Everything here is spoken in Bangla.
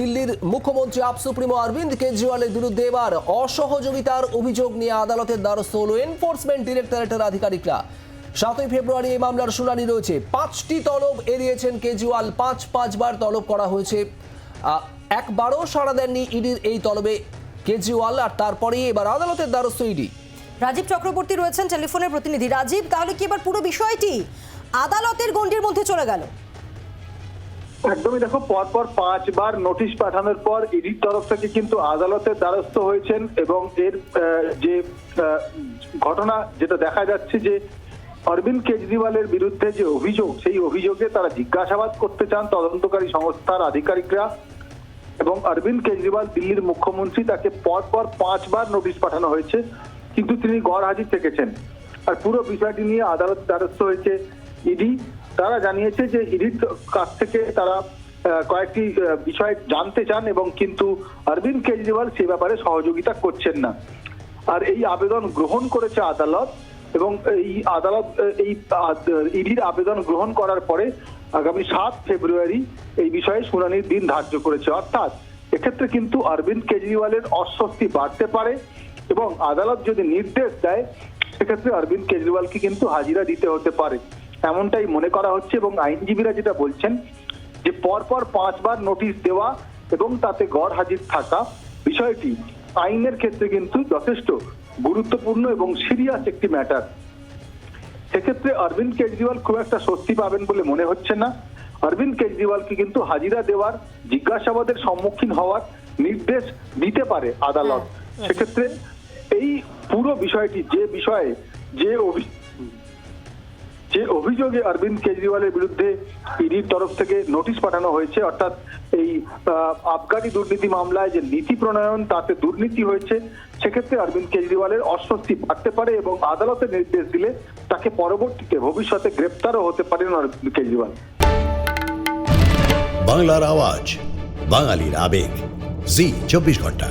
দিল্লির মুখ্যমন্ত্রী আপ সুপ্রিমো অরবিন্দ কেজরিওয়ালের বিরুদ্ধে এবার অসহযোগিতার অভিযোগ নিয়ে আদালতের দ্বারস্থ হল এনফোর্সমেন্ট ডিরেক্টরেটের আধিকারিকরা। সাতই ফেব্রুয়ারি এই মামলার শুনানি রয়েছে। পাঁচটি তলব এড়িয়েছেন কেজরিওয়াল, পাঁচ পাঁচবার তলব করা হয়েছে। একবারও সাড়া দেননি ইডির এই তলবে কেজরিওয়াল আর তারপরেই এবার আদালতের দ্বারস্থ ইডি। রাজীব চক্রবর্তী রয়েছেন টেলিফোনের প্রতিনিধি। রাজীব, তাহলে কি এবার পুরো বিষয়টি আদালতের গণ্ডির মধ্যে চলে গেল? একদমই দেখো, পরপর পাঁচবার নোটিশ পাঠানোর পর ইডির তরফ থেকে কিন্তু আদালতের দ্বারস্থ হয়েছেন এবং এর যে ঘটনা যেটা দেখা যাচ্ছে যে অরবিন্দ কেজরিওয়ালের বিরুদ্ধে যে অভিযোগ, সেই অভিযোগে তারা জিজ্ঞাসাবাদ করতে চান তদন্তকারী সংস্থার আধিকারিকরা এবং অরবিন্দ কেজরিওয়াল দিল্লির মুখ্যমন্ত্রী, তাকে পরপর পাঁচবার নোটিশ পাঠানো হয়েছে, কিন্তু তিনি গড় হাজির থেকেছেন। আর পুরো বিষয়টি নিয়ে আদালত দ্বারস্থ হয়েছে ইডি তারা জানিয়েছে যে ইডির কাছ থেকে তারা কয়েকটি বিষয় জানতে চান এবং কিন্তু অরবিন্দ কেজরিওয়াল সে ব্যাপারে সহযোগিতা করছেন না। আর এই আবেদন গ্রহণ করেছে আদালত এবং এই আদালত এই ইডির আবেদন গ্রহণ করার পরে আগামী সাত ফেব্রুয়ারি এই বিষয়ে শুনানির দিন ধার্য করেছে। অর্থাৎ এক্ষেত্রে কিন্তু অরবিন্দ কেজরিওয়ালের অস্বস্তি বাড়তে পারে এবং আদালত যদি নির্দেশ দেয়, সেক্ষেত্রে অরবিন্দ কেজরিওয়ালকে কিন্তু হাজিরা দিতে হতে পারে। এমনটাই মনে করা হচ্ছে এবং আইনজীবীরা যেটা বলছেন যে পরপর পাঁচবার নোটিশ দেওয়া এবং তাতে গড় হাজির থাকা বিষয়টি আইনের ক্ষেত্রে কিন্তু যথেষ্ট গুরুত্বপূর্ণ এবং সিরিয়াস একটি ম্যাটার সেক্ষেত্রে অরবিন্দ কেজরিওয়াল খুব একটা স্বস্তি পাবেন বলে মনে হচ্ছে না। অরবিন্দ কেজরিওয়ালকে কিন্তু হাজিরা দেওয়ার জিজ্ঞাসাবাদের সম্মুখীন হওয়ার নির্দেশ দিতে পারে আদালত। সেক্ষেত্রে এই পুরো বিষয়টি যে বিষয়ে যে অভিযোগে অরবিন্দ কেজরিওয়ালের বিরুদ্ধে ইডির তরফ থেকে নোটিশ পাঠানো হয়েছে। অর্থাৎ এই আবগারি দুর্নীতি মামলায় যে নীতি প্রণয়ন, তাতে দুর্নীতি হয়েছে। সেক্ষেত্রে অরবিন্দ কেজরিওয়ালের অস্বস্তি বাড়তে পারে এবং আদালতের নির্দেশ দিলে তাকে পরবর্তীতে ভবিষ্যতে গ্রেপ্তারও হতে পারেন অরবিন্দ কেজরিওয়াল। বাংলার আওয়াজ, বাঙালির আবেগ। জি, চব্বিশ ঘণ্টা।